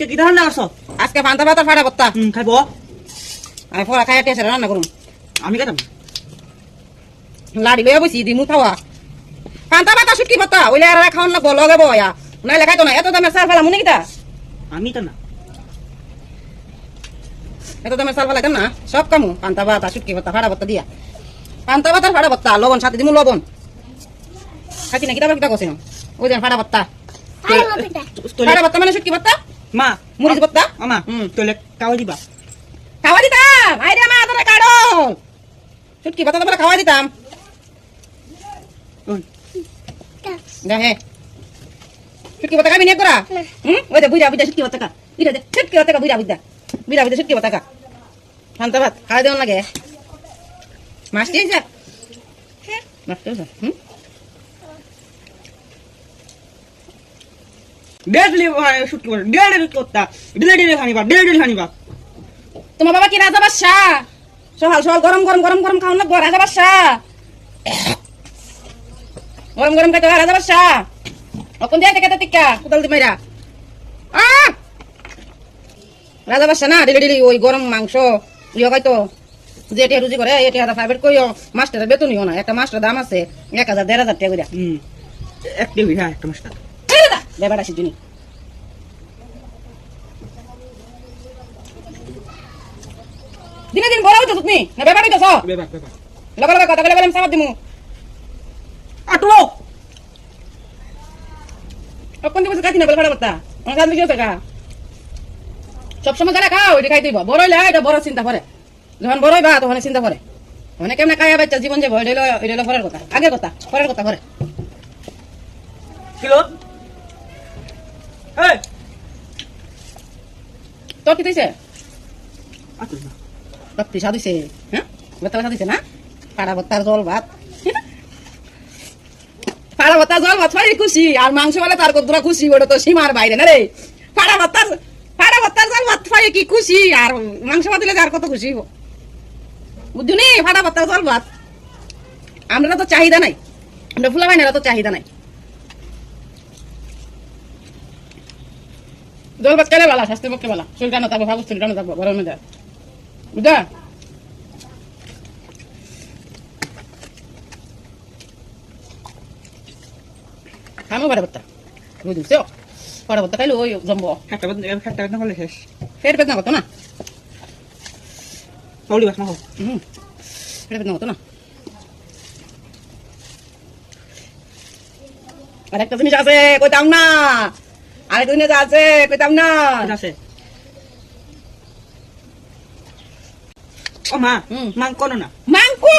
আজকে কি রান্না করছ আজকে পান্তা পাতা ফাটা হুম খাইব। আমি ফোড়া খাই টেসে রান্না করুন। আমি খাইতাম লাড়ি লইয়া বসি দিমু খাওয়া। পান্তা পাতা শুটকি পাতা ওইলে আর খাওয়ান লাগবো লগে বয়া। নাইলে খাইতো না এত দামের চাল ফেলা মনে কিতা? আমি তো না। এত দামের চাল ফেলাইতাম না সব কামু। পান্তা পাতা শুটকি পাতা ফাড়া পাতা দিয়া। পান্তা পাতার ফাড়া পাতা লবণ সাথে দিমু লবণ। খাইছি না কিতা কিতা করছি ওই দেন ফাড়া পাতা ফাড়া পাতা মানে শুটকি পাতা মা মরিচ পাতা আমা হুম। তোলে কাওয়া দিবা। খাওয়া দিতাম! আইরে মা তোরা কাড়ো শুটকি পাতা তোমরা খাওয়া দিতাম। দেখে শুটকি পাতা খাবি নিয়ে করা হুম ওই দে বুঝা বুঝা শুটকি পাতা খা বুঝা দে শুটকি পাতা খা বুঝা বুঝা বুঝা বুঝা শুটকি পাতা খা শান্ত ভাত খাওয়া দেওয়ান লাগে। মাছটি হয়েছে মাছটি হয়েছে হুম? শুট ডেড করতা ডেড খানিবা ডেড খানিবা তোমার বাবা কি রাজা বাদশা সকাল সকাল গরম গরম গরম গরম খাওয়ান লাগবো রাজা বাদশা গরম গরম খাইতে রাজা বাদশা অকন যাই থেকে টিকা কোদাল দি মাইরা। আহ! রাজা বাদশা না ডেলি ডেলি ওই গরম মাংস ইয়ে যে এটা রুজি করে এটা প্রাইভেট কইও মাস্টারের বেতনইও না একটা মাস্টার দাম আছে এক হাজার দেড় হাজার টাকা করে একটি একটা মাস্টার ব্যাপারটা শিখুনি দিনে দিন বড় হইতো তুমি। না ব্যাপার হইতেছ? বেবা বেবা লগে লগে কথা বলে সামাদ দিমু। আটো কোন দিবস খাইতি না বলে ফাড়া করতা আমার কাজ বেশি টাকা সবসময় যারা খাও ওইটা খাই দিব বড় হইলে এটা বড় চিন্তা করে। যখন বড় হইবা তখন চিন্তা করে। মানে কেমনে খাইয়া বাচ্চা জীবন যাব এটা হইল এটা হইল পরের কথা। আগের কথা পরের কথা করে কিলো? এই! তোর কি দিছে আটো না তোর পিসা দিছে হ্যাঁ দিছে না? পাড়া ভত্তার জল ভাত পাড়া ভত্তার জল ভাত ফাড়ি খুশি আর মাংস বলে তার কতটা খুশি ওটা তো সীমার বাইরে না রে? পাড়া ভত্তার পাড়া ভত্তার জল ভাত ফাড়ি কি খুশি আর মাংস ভাত দিলে আর কত খুশি বুঝলি? ফাটা ভত্তার জল ভাত। আমরা তো চাহিদা নাই। আমরা ফুলা বাইনারা তো চাহিদা নাই। জল ভাত খেলে ভালো স্বাস্থ্যের পক্ষে ভালো শরীর টানো থাকব ভাবো শরীর টানো থাকব গরমে যায় বুঝা খামো বাড়া ভত্তা বুঝছ বাড়া ভত্তা খাইলে ওই জম্বো। একটা বাদ একটা বাদ না করলে শেষ। পেট পেট না কত না? পাউলি বাস মাখো হুম পেট পেট না কত না? আরেকটা জিনিস আছে কইতাম না তুই তো আছে পেতাম না। আছে। ও মা হুম। মাং কোন না। মাংকো